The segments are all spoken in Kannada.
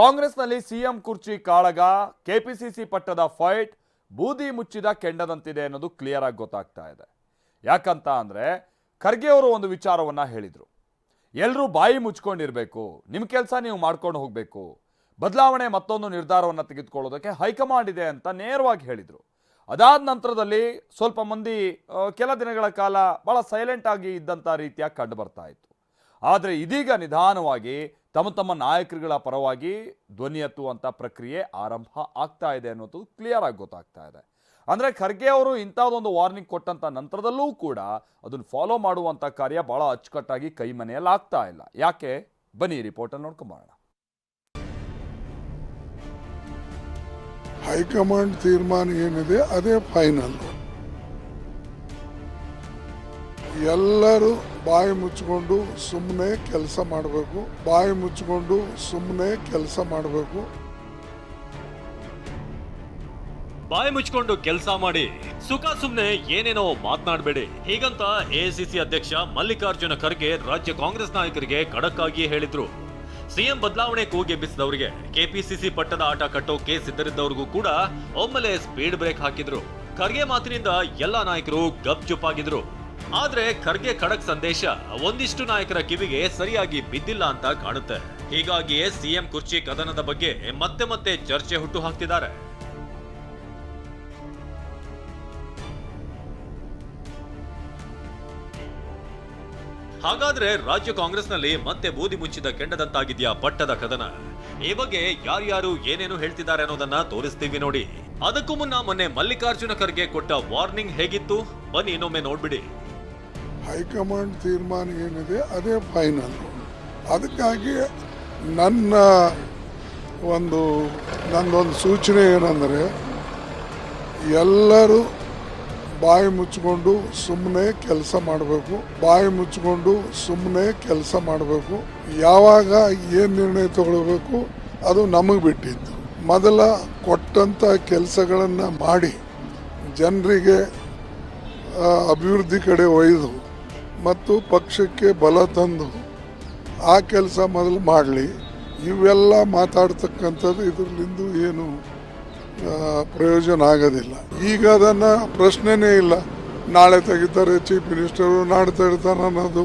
ಕಾಂಗ್ರೆಸ್ನಲ್ಲಿ ಸಿಎಂ ಕುರ್ಚಿ ಕಾಳಗ, ಕೆಪಿಸಿಸಿ ಪಟ್ಟದ ಫೈಟ್, ಬೂದಿ ಮುಚ್ಚಿದ ಕೆಂಡದಂತಿದೆ ಅನ್ನೋದು ಕ್ಲಿಯರ್ ಆಗಿ ಗೊತ್ತಾಗ್ತಾ ಇದೆ. ಯಾಕಂತ ಅಂದ್ರೆ ಖರ್ಗೆ ಅವರು ಒಂದು ವಿಚಾರವನ್ನ ಹೇಳಿದರು. ಎಲ್ಲರೂ ಬಾಯಿ ಮುಚ್ಕೊಂಡಿರಬೇಕು ನಿಮ್ಮ ಕೆಲಸ ನೀವು ಮಾಡ್ಕೊಂಡು ಹೋಗಬೇಕು, ಬದಲಾವಣೆ ಮತ್ತೊಂದು ನಿರ್ಧಾರವನ್ನು ತೆಗೆದುಕೊಳ್ಳೋದಕ್ಕೆ ಹೈಕಮಾಂಡ್ ಇದೆ ಅಂತ ನೇರವಾಗಿ ಹೇಳಿದರು. ಅದಾದ ನಂತರದಲ್ಲಿ ಸ್ವಲ್ಪ ಮಂದಿ ಕೆಲ ದಿನಗಳ ಕಾಲ ಭಾಳ ಸೈಲೆಂಟ್ ಆಗಿ ಇದ್ದಂಥ ರೀತಿಯಾಗಿ ಕಂಡು ಬರ್ತಾ ಇತ್ತು. ಆದರೆ ಇದೀಗ ನಿಧಾನವಾಗಿ ತಮ್ಮ ತಮ್ಮ ನಾಯಕರುಗಳ ಪರವಾಗಿ ಧ್ವನಿ ಎತ್ತುವಂಥ ಪ್ರಕ್ರಿಯೆ ಆರಂಭ ಆಗ್ತಾ ಇದೆ ಅನ್ನೋದು ಕ್ಲಿಯರ್ ಆಗಿ ಗೊತ್ತಾಗ್ತಾ ಇದೆ. ಅಂದರೆ ಖರ್ಗೆ ಅವರು ಇಂಥದ್ದೊಂದು ವಾರ್ನಿಂಗ್ ಕೊಟ್ಟಂಥ ನಂತರದಲ್ಲೂ ಕೂಡ ಅದನ್ನು ಫಾಲೋ ಮಾಡುವಂಥ ಕಾರ್ಯ ಭಾಳ ಅಚ್ಚುಕಟ್ಟಾಗಿ ಕೈ ಮನೆಯಲ್ಲಿ ಆಗ್ತಾ ಇಲ್ಲ. ಯಾಕೆ? ಬನ್ನಿ ರಿಪೋರ್ಟಲ್ಲಿ ನೋಡ್ಕೊಂಬೋಣ ಹೈಕಮಾಂಡ್ ತೀರ್ಮಾನ ಏನಿದೆ ಅದೇ ಫೈನಲ್ ಎಲ್ಲರೂ ಬಾಯಿ ಮುಚ್ಚಿಕೊಂಡು ಸುಮ್ಮನೆ ಕೆಲಸ ಮಾಡಬೇಕು. ಬಾಯಿ ಮುಚ್ಚಿಕೊಂಡು ಸುಮ್ಮನೆ ಕೆಲಸ ಮಾಡಬೇಕು. ಬಾಯಿ ಮುಚ್ಕೊಂಡು ಕೆಲಸ ಮಾಡಿ ಸುಖ ಸುಮ್ನೆ ಏನೇನೋ ಮಾತನಾಡಬೇಡಿ. ಹೀಗಂತ ಎಐಸಿಸಿ ಅಧ್ಯಕ್ಷ ಮಲ್ಲಿಕಾರ್ಜುನ ಖರ್ಗೆ ರಾಜ್ಯ ಕಾಂಗ್ರೆಸ್ ನಾಯಕರಿಗೆ ಖಡಕ್ ಆಗಿ ಹೇಳಿದ್ರು. ಸಿಎಂ ಬದಲಾವಣೆ ಕೂಗೆಬ್ಬಿಸಿದವರಿಗೆ ಕೆಪಿಸಿಸಿ ಪಟ್ಟದ ಆಟ ಕೇಸ್ ಸಿದ್ಧರಿದ್ದವರಿಗೂ ಕೂಡ ಒಮ್ಮೆಲೆ ಸ್ಪೀಡ್ ಬ್ರೇಕ್ ಹಾಕಿದ್ರು. ಖರ್ಗೆ ಮಾತಿನಿಂದ ಎಲ್ಲ ನಾಯಕರು ಗಪ್ ಆಗಿದ್ರು. ಆದ್ರೆ ಖರ್ಗೆ ಖಡಕ್ ಸಂದೇಶ ಒಂದಿಷ್ಟು ನಾಯಕರ ಕಿವಿಗೆ ಸರಿಯಾಗಿ ಬಿದ್ದಿಲ್ಲ ಅಂತ ಕಾಣುತ್ತೆ. ಹೀಗಾಗಿಯೇ ಸಿಎಂ ಕುರ್ಚಿ ಕದನದ ಬಗ್ಗೆ ಮತ್ತೆ ಮತ್ತೆ ಚರ್ಚೆ ಹುಟ್ಟು ಹಾಕ್ತಿದ್ದಾರೆ ಹಾಗಾದ್ರೆ ರಾಜ್ಯ ಕಾಂಗ್ರೆಸ್ನಲ್ಲಿ ಮತ್ತೆ ಬೂದಿ ಮುಚ್ಚಿದ ಕೆಂಡದಂತಾಗಿದೆಯಾ ಪಟ್ಟದ ಕದನ? ಈ ಬಗ್ಗೆ ಯಾರ್ಯಾರು ಏನೇನು ಹೇಳ್ತಿದ್ದಾರೆ ಅನ್ನೋದನ್ನ ತೋರಿಸ್ತೀವಿ ನೋಡಿ. ಅದಕ್ಕೂ ಮುನ್ನ ಮೊನ್ನೆ ಮಲ್ಲಿಕಾರ್ಜುನ ಖರ್ಗೆ ಕೊಟ್ಟ ವಾರ್ನಿಂಗ್ ಹೇಗಿತ್ತು? ಬನ್ನಿ ಇನ್ನೊಮ್ಮೆ ನೋಡ್ಬಿಡಿ. ಹೈಕಮಾಂಡ್ ತೀರ್ಮಾನ ಏನಿದೆ, ಅದೇ ಫೈನಲ್ ಅದಕ್ಕಾಗಿ ನನ್ನ ಒಂದು ನನ್ನೊಂದು ಸೂಚನೆ ಏನಂದರೆ, ಎಲ್ಲರೂ ಬಾಯಿ ಮುಚ್ಚಿಕೊಂಡು ಸುಮ್ಮನೆ ಕೆಲಸ ಮಾಡಬೇಕು, ಬಾಯಿ ಮುಚ್ಚಿಕೊಂಡು ಸುಮ್ಮನೆ ಕೆಲಸ ಮಾಡಬೇಕು. ಯಾವಾಗ ಏನು ನಿರ್ಣಯ ತಗೊಳ್ಬೇಕು, ಅದು ನಮಗೆ ಬಿಟ್ಟಿದ್ದು. ಮೊದಲ ಕೊಟ್ಟಂಥ ಕೆಲಸಗಳನ್ನು ಮಾಡಿ, ಜನರಿಗೆ ಅಭಿವೃದ್ಧಿ ಕಡೆ ಒಯ್ದು ಮತ್ತು ಪಕ್ಷಕ್ಕೆ ಬಲ ತಂದು ಆ ಕೆಲಸ ಮೊದಲು ಮಾಡಲಿ. ಇವೆಲ್ಲ ಮಾತಾಡ್ತಕ್ಕಂಥದ್ದು ಇದರಲ್ಲಿಂದು ಏನು ಪ್ರಯೋಜನ ಆಗೋದಿಲ್ಲ. ಈಗ ಅದನ್ನು ಪ್ರಶ್ನೆನೇ ಇಲ್ಲ. ನಾಳೆ ತೆಗಿತಾರೆ, ಚೀಫ್ ಮಿನಿಸ್ಟರು ನಾಳೆ ತೆಗಿತಾರೆ ಅನ್ನೋದು,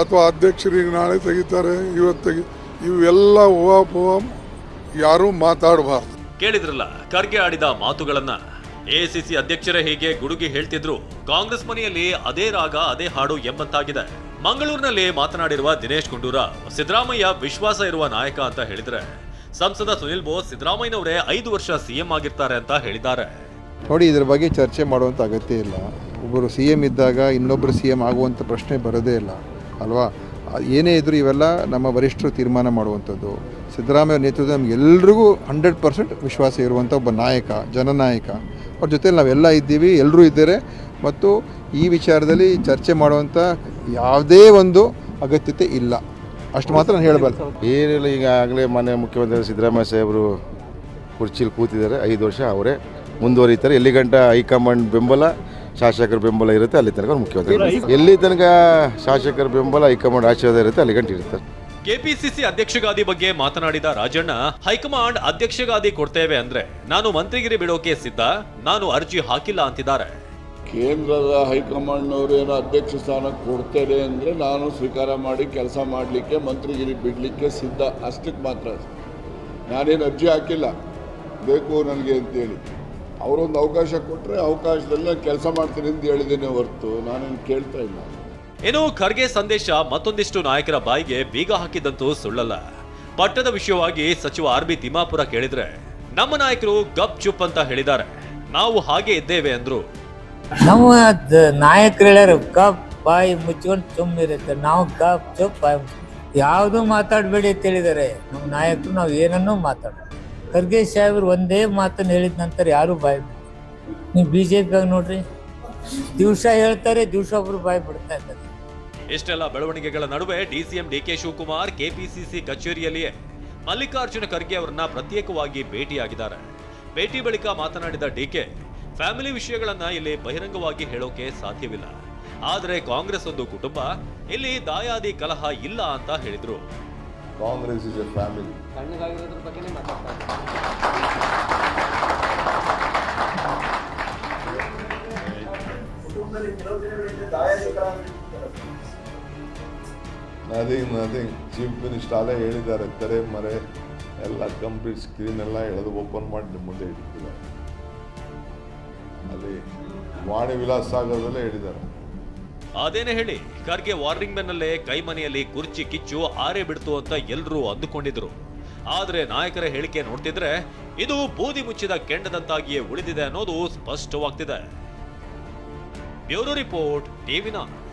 ಅಥವಾ ಅಧ್ಯಕ್ಷರಿಗೆ ನಾಳೆ ತೆಗಿತಾರೆ, ಇವತ್ತು ತೆಗಿ, ಇವೆಲ್ಲ ಹೂವಾಪೂವ ಯಾರೂ ಮಾತಾಡಬಾರ್ದು. ಕೇಳಿದ್ರಲ್ಲ, ಖರ್ಗೆ ಆಡಿದ ಮಾತುಗಳನ್ನ ಎಐಸಿಸಿ ಅಧ್ಯಕ್ಷರೇ ಹೀಗೆ ಗುಡುಗಿ ಹೇಳ್ತಿದ್ರು. ಕಾಂಗ್ರೆಸ್ ಮನೆಯಲ್ಲಿ ಅದೇ ರಾಗ, ಅದೇ ಹಾಡು ಎಂಬಂತಾಗಿದೆ. ಮಂಗಳೂರಿನಲ್ಲಿ ಮಾತನಾಡಿರುವ ದಿನೇಶ್ ಗುಂಡೂರ, ಸಿದ್ದರಾಮಯ್ಯ ವಿಶ್ವಾಸ ಇರುವ ನಾಯಕ ಅಂತ ಹೇಳಿದ್ರೆ, ಸಂಸದ ಸುನಿಲ್ ಬೋಸ್ ಸಿದ್ದರಾಮಯ್ಯನವರೇ ಐದು ವರ್ಷ ಸಿಎಂ ಆಗಿರ್ತಾರೆ ಅಂತ ಹೇಳಿದ್ದಾರೆ. ನೋಡಿ, ಇದ್ರ ಬಗ್ಗೆ ಚರ್ಚೆ ಮಾಡುವಂಥ ಅಗತ್ಯ ಇಲ್ಲ. ಒಬ್ಬರು ಸಿ ಎಂ ಇದ್ದಾಗ ಇನ್ನೊಬ್ಬರು ಸಿ ಎಂ ಆಗುವಂಥ ಪ್ರಶ್ನೆ ಬರೋದೇ ಇಲ್ಲ, ಅಲ್ವಾ? ಏನೇ ಇದ್ದರೂ ಇವೆಲ್ಲ ನಮ್ಮ ವರಿಷ್ಠರು ತೀರ್ಮಾನ ಮಾಡುವಂಥದ್ದು. ಸಿದ್ದರಾಮಯ್ಯ ನೇತೃತ್ವ ನಮಗೆಲ್ರಿಗೂ ಹಂಡ್ರೆಡ್ ಪರ್ಸೆಂಟ್ ವಿಶ್ವಾಸ ಇರುವಂಥ ಒಬ್ಬ ನಾಯಕ, ಜನನಾಯಕ. ಅವ್ರ ಜೊತೆಲಿ ನಾವೆಲ್ಲ ಇದ್ದೀವಿ ಎಲ್ಲರೂ ಇದ್ದಾರೆ. ಮತ್ತು ಈ ವಿಚಾರದಲ್ಲಿ ಚರ್ಚೆ ಮಾಡುವಂಥ ಯಾವುದೇ ಒಂದು ಅಗತ್ಯತೆ ಇಲ್ಲ. ಅಷ್ಟು ಮಾತ್ರ ನಾನು ಹೇಳಬಲ್ಲೆ. ಏನಿಲ್ಲ ಈಗಾಗಲೇ ಮಾನ್ಯ ಮುಖ್ಯಮಂತ್ರಿ ಸಿದ್ದರಾಮಯ್ಯ ಸಾಹೇಬರು ಕುರ್ಚಿಲಿ ಕೂತಿದ್ದಾರೆ, ಐದು ವರ್ಷ ಅವರೇ ಮುಂದುವರಿತಾರೆ. ಎಲ್ಲಿ ಗಂಟ ಹೈಕಮಾಂಡ್ ಬೆಂಬಲ ಶಾಸಕರ ಬೆಂಬಲ ಇರುತ್ತೆ ಅಲ್ಲಿ ತನಕ ಮುಖ್ಯಮಂತ್ರಿ ಎಲ್ಲಿ ತನಕ ಶಾಸಕರ ಬೆಂಬಲ ಹೈಕಮಾಂಡ್ ಆಶೀರ್ವಾದ ಇರುತ್ತೆ ಅಲ್ಲಿ ಗಂಟೆ ಇರುತ್ತೆ. ಕೆಪಿಸಿಸಿ ಅಧ್ಯಕ್ಷಗಾದಿ ಬಗ್ಗೆ ಮಾತನಾಡಿದ ರಾಜಣ್ಣ ಹೈಕಮಾಂಡ್ ಅಧ್ಯಕ್ಷಗಾದಿ ಕೊಡ್ತೇವೆ ಅಂದ್ರೆ ನಾನು ಮಂತ್ರಿಗಿರಿ ಬಿಡೋಕೆ ಸಿದ್ಧ ನಾನು ಅರ್ಜಿ ಹಾಕಿಲ್ಲ ಅಂತಿದ್ದಾರೆ. ಕೇಂದ್ರದ ಹೈಕಮಾಂಡ್ನವರು ಏನು ಅಧ್ಯಕ್ಷ ಸ್ಥಾನ ಕೊಡ್ತೇನೆ ಅಂದರೆ ನಾನು ಸ್ವೀಕಾರ ಮಾಡಿ ಕೆಲಸ ಮಾಡಲಿಕ್ಕೆ ಮಂತ್ರಿಗಿರಿ ಬಿಡಲಿಕ್ಕೆ ಸಿದ್ಧ ಅಷ್ಟಕ್ಕೆ ಮಾತ್ರ. ನಾನೇನು ಅರ್ಜಿ ಹಾಕಿಲ್ಲ. ಬೇಕು ನನಗೆ ಅಂತೇಳಿ. ಅವರೊಂದು ಅವಕಾಶ ಕೊಟ್ಟರೆ ಅವಕಾಶದಲ್ಲೇ ಕೆಲಸ ಮಾಡ್ತೀನಿ ಅಂತ ಹೇಳಿದ್ದೇನೆ ಹೊರತು ನಾನೇನು ಕೇಳ್ತಾ ಇಲ್ಲ. ಏನು ಖರ್ಗೆ ಸಂದೇಶ ಮತ್ತೊಂದಿಷ್ಟು ನಾಯಕರ ಬಾಯಿಗೆ ಬೀಗ ಹಾಕಿದಂತೂ ಸುಳ್ಳಲ್ಲ. ಪಟ್ಟದ ವಿಷಯವಾಗಿ ಸಚಿವ ಆರ್ ಬಿ ತಿಮ್ಮಾಪುರ ಕೇಳಿದ್ರೆ ನಮ್ಮ ನಾಯಕರು ಗಪ್ ಚುಪ್ ಅಂತ ಹೇಳಿದ್ದಾರೆ. ನಾವು ಹಾಗೆ ಇದ್ದೇವೆ ಅಂದ್ರು. ನಮ್ಮ ನಾಯಕರು ಗಪ್ ಕಪ್ ಬಾಯಿ ಮುಚ್ಕೊಂಡು ಸುಮ್ಮನಿರುತ್ತೆ ನಾವು ಗಪ್ ಚುಪ್ ಬಾಯಿ ಯಾವುದು ಮಾತಾಡಬೇಡಿ ಅಂತ ಹೇಳಿದ್ದಾರೆ. ನಮ್ಮ ನಾಯಕರು ನಾವು ಏನನ್ನೂ ಮಾತಾಡ ಖರ್ಗೆ ಸಾಹೇಬ್ರು ಒಂದೇ ಮಾತನ್ನು ಹೇಳಿದ ನಂತರ ಯಾರು ಬಾಯ್. ನೀವು ಬಿ ಜೆ ಪಿಯಾಗ ನೋಡ್ರಿ. ದಿವಸ ಹೇಳ್ತಾರೆ, ದಿವಸ ಒಬ್ರು ಬಾಯ್ ಬಿಡ್ತಾ ಇದ್ದಾರೆ. ಇಷ್ಟೆಲ್ಲ ಬೆಳವಣಿಗೆಗಳ ನಡುವೆ ಡಿಸಿಎಂ ಡಿಕೆ ಶಿವಕುಮಾರ್ ಕೆಪಿಸಿಸಿ ಕಚೇರಿಯಲ್ಲಿಯೇ ಮಲ್ಲಿಕಾರ್ಜುನ ಖರ್ಗೆ ಅವರನ್ನ ಪ್ರತ್ಯೇಕವಾಗಿ ಭೇಟಿಯಾಗಿದ್ದಾರೆ. ಭೇಟಿ ಬಳಿಕ ಮಾತನಾಡಿದ ಡಿಕೆ ಫ್ಯಾಮಿಲಿ ವಿಷಯಗಳನ್ನ ಇಲ್ಲಿ ಬಹಿರಂಗವಾಗಿ ಹೇಳೋಕೆ ಸಾಧ್ಯವಿಲ್ಲ. ಆದರೆ ಕಾಂಗ್ರೆಸ್ ಒಂದು ಕುಟುಂಬ, ಇಲ್ಲಿ ದಾಯಾದಿ ಕಲಹ ಇಲ್ಲ ಅಂತ ಹೇಳಿದ್ರು. ಕಾಂಗ್ರೆಸ್ ಇಸ್ ಎ ಫ್ಯಾಮಿಲಿ ತಣ್ಣಗಾಗಿರೋದ್ರ ಬಗ್ಗೆನೇ ಮಾತಾಡ್ತಾ ಇದ್ದೀನಿ. ನಥಿಂಗ್ ನಥಿಂಗ್ ಚೀಫ್ ಮಿನಿಸ್ಟರ್ ಅಲ್ಲೇ ಹೇಳಿದ್ದಾರೆ ತೆರೆ ಮರೆ ಎಲ್ಲ ಕಂಪ್ಲೀಟ್ ಸ್ಕ್ರೀನ್ ಎಲ್ಲ ಎಳೆದು ಓಪನ್ ಮಾಡಿ ನಿಮ್ಮ ಮುಂದೆ ಇಟ್ಟಿದ್ದಾರೆ. ಅಲ್ಲಿ ವಾಣಿ ವಿಲಾಸ್ ಸಾಗರದಲ್ಲೇ ಹೇಳಿದ್ದಾರೆ. ಅದೇನೇ ಹೇಳಿ, ಖರ್ಗೆ ವಾರ್ನಿಂಗ್ ಬೆನ್ನಲ್ಲೇ ಕೈಮನೆಯಲ್ಲಿ ಕುರ್ಚಿ ಕಿಚ್ಚು ಆರೆ ಬಿಡ್ತು ಅಂತ ಎಲ್ಲರೂ ಅಂದುಕೊಂಡಿದ್ರು. ಆದ್ರೆ ನಾಯಕರ ಹೇಳಿಕೆ ನೋಡ್ತಿದ್ರೆ, ಇದು ಬೂದಿ ಮುಚ್ಚಿದ ಕೆಂಡದಂತಾಗಿಯೇ ಉಳಿದಿದೆ ಅನ್ನೋದು ಸ್ಪಷ್ಟವಾಗ್ತಿದೆ. ಬ್ಯೂರೋ ರಿಪೋರ್ಟ್, ಟಿವಿ ನಾನ್.